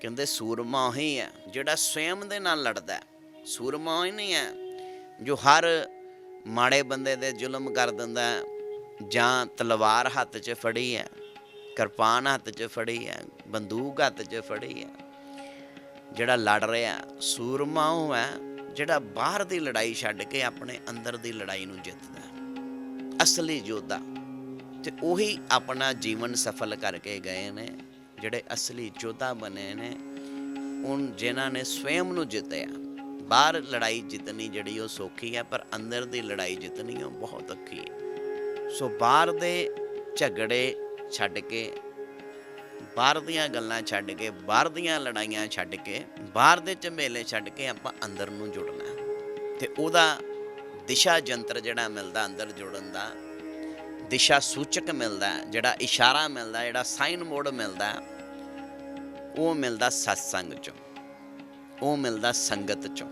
ਕਹਿੰਦੇ ਸੂਰਮਾ ਉਹੀ ਹੈ, ਜਿਹੜਾ ਸਵੈਮ ਦੇ ਨਾਲ ਲੜਦਾ ਹੈ। ਸੂਰਮਾ ਉਹ ਨਹੀਂ ਹੈ, ਜੋ ਹਰ ਮਾੜੇ ਬੰਦੇ ਦੇ ਜ਼ੁਲਮ ਕਰ ਦਿੰਦਾ ਹੈ, ਜਾਂ ਤਲਵਾਰ ਹੱਥ 'ਚ ਫੜੀ ਹੈ, ਕਿਰਪਾਨ ਹੱਥ 'ਚ ਫੜੀ ਹੈ, ਬੰਦੂਕ ਹੱਥ 'ਚ ਫੜੀ ਹੈ, ਜਿਹੜਾ ਲੜ ਰਿਹਾ ਸੂਰਮਾ ਉਹ ਹੈ, ਜਿਹੜਾ ਬਾਹਰ ਦੀ ਲੜਾਈ ਛੱਡ ਕੇ ਆਪਣੇ ਅੰਦਰ ਦੀ ਲੜਾਈ ਨੂੰ ਜਿੱਤਦਾ ਅਸਲੀ ਯੋਧਾ, ਤੇ ਉਹੀ ਆਪਣਾ ਜੀਵਨ ਸਫਲ ਕਰਕੇ ਗਏ ਨੇ। ਜਿਹੜੇ ਅਸਲੀ ਯੋਧਾ ਬਣੇ ਨੇ ਉਨ ਜਿਨ੍ਹਾਂ ਨੇ ਸਵੈਮ ਨੂੰ ਜਿੱਤਿਆ, ਬਾਹਰ ਲੜਾਈ ਜਿੱਤਣੀ ਜਿਹੜੀ ਉਹ ਸੌਖੀ ਹੈ, ਪਰ ਅੰਦਰ ਦੀ ਲੜਾਈ ਜਿੱਤਣੀ ਉਹ ਬਹੁਤ ਔਖੀ ਹੈ ਸੋ ਬਾਹਰ ਦੇ ਝਗੜੇ ਛੱਡ ਕੇ, ਬਾਹਰ ਦੀਆਂ ਗੱਲਾਂ ਛੱਡ ਕੇ, ਬਾਹਰ ਦੀਆਂ ਲੜਾਈਆਂ ਛੱਡ ਕੇ, ਬਾਹਰ ਦੇ ਝਮੇਲੇ ਛੱਡ ਕੇ ਆਪਾਂ ਅੰਦਰ ਨੂੰ ਜੁੜਨਾ ਹੈ। ਤੇ ਉਹਦਾ ਦਿਸ਼ਾ ਜੰਤਰ ਜਿਹੜਾ ਮਿਲਦਾ ਅੰਦਰ ਜੁੜਨ ਦਾ ਦਿਸ਼ਾ ਸੂਚਕ ਮਿਲਦਾ ਜਿਹੜਾ ਇਸ਼ਾਰਾ ਮਿਲਦਾ ਜਿਹੜਾ ਸਾਈਨ ਮੋਡ ਮਿਲਦਾ ਉਹ ਮਿਲਦਾ ਸਤਸੰਗ ਚੋਂ, ਉਹ ਮਿਲਦਾ ਸੰਗਤ ਚੋਂ।